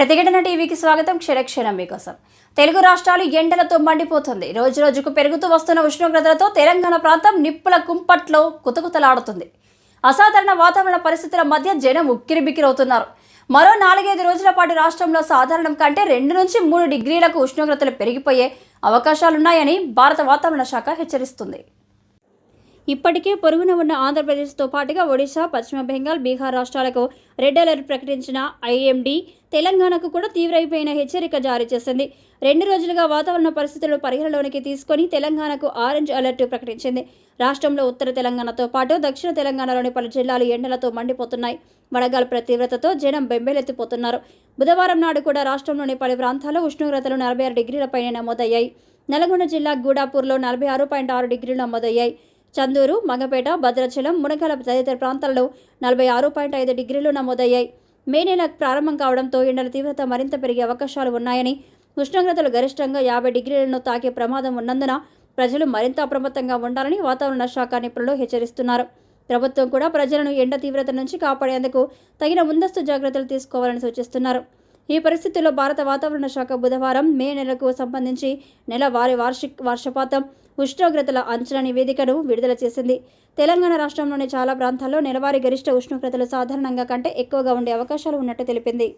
ప్రతిఘటన టీవీకి స్వాగతం. క్షణక్షణం మీకోసం. తెలుగు రాష్ట్రాలు ఎండలతో మండిపోతుంది. రోజు రోజుకు పెరుగుతూ వస్తున్న ఉష్ణోగ్రతలతో తెలంగాణ ప్రాంతం నిప్పుల కుంపట్లో కుతకుతలాడుతుంది. అసాధారణ వాతావరణ పరిస్థితుల మధ్య జనం ఉక్కిరిబిక్కిరవుతున్నారు. మరో నాలుగైదు రోజుల పాటు రాష్ట్రంలో సాధారణం కంటే రెండు నుంచి మూడు డిగ్రీలకు ఉష్ణోగ్రతలు పెరిగిపోయే అవకాశాలున్నాయని భారత వాతావరణ శాఖ హెచ్చరిస్తుంది. ఇప్పటికే పొరుగున ఉన్న ఆంధ్రప్రదేశ్తో పాటుగా ఒడిశా పశ్చిమ బెంగాల్ బీహార్ రాష్ట్రాలకు రెడ్ అలర్ట్ ప్రకటించిన ఐఎండీ తెలంగాణకు కూడా తీవ్రైపోయిన హెచ్చరిక జారీ చేసింది. రెండు రోజులుగా వాతావరణ పరిస్థితులు పరిగణలోనికి తీసుకొని తెలంగాణకు ఆరెంజ్ అలర్ట్ ప్రకటించింది. రాష్ట్రంలో ఉత్తర తెలంగాణతో పాటు దక్షిణ తెలంగాణలోని పలు జిల్లాలు ఎండలతో మండిపోతున్నాయి. వడగాల్పుల తీవ్రతతో జనం బెంబేలెత్తిపోతున్నారు. బుధవారం నాడు కూడా రాష్ట్రంలోని పలు ప్రాంతాల్లో ఉష్ణోగ్రతలు నలభై ఆరు డిగ్రీలపైనే నమోదయ్యాయి. నల్గొండ జిల్లా గూడాపూర్లో నలభై ఆరు పాయింట్ ఆరు డిగ్రీలు నమోదయ్యాయి. చందూరు మగపేట భద్రాచలం మునగల తదితర ప్రాంతాల్లో నలభై ఆరు పాయింట్ ఐదు డిగ్రీలు నమోదయ్యాయి. మే నెల ప్రారంభం కావడంతో ఎండల తీవ్రత మరింత పెరిగే అవకాశాలు ఉన్నాయని ఉష్ణోగ్రతలు గరిష్టంగా యాభై డిగ్రీలను తాకే ప్రమాదం ఉన్నందున ప్రజలు మరింత అప్రమత్తంగా ఉండాలని వాతావరణ శాఖ నిపుణులు హెచ్చరిస్తున్నారు. ప్రభుత్వం కూడా ప్రజలను ఎండ తీవ్రత నుంచి కాపాడేందుకు తగిన ముందస్తు జాగ్రత్తలు తీసుకోవాలని సూచిస్తున్నారు. ఈ పరిస్థితుల్లో భారత వాతావరణ శాఖ బుధవారం మే నెలకు సంబంధించి నెల వారి వార్షిక వర్షపాతం ఉష్ణోగ్రతల అంచనా నివేదికను విడుదల చేసింది. తెలంగాణ రాష్ట్రంలోని చాలా ప్రాంతాల్లో నెలవారీ గరిష్ట ఉష్ణోగ్రతలు సాధారణంగా కంటే ఎక్కువగా ఉండే అవకాశాలు ఉన్నట్టు తెలిపింది.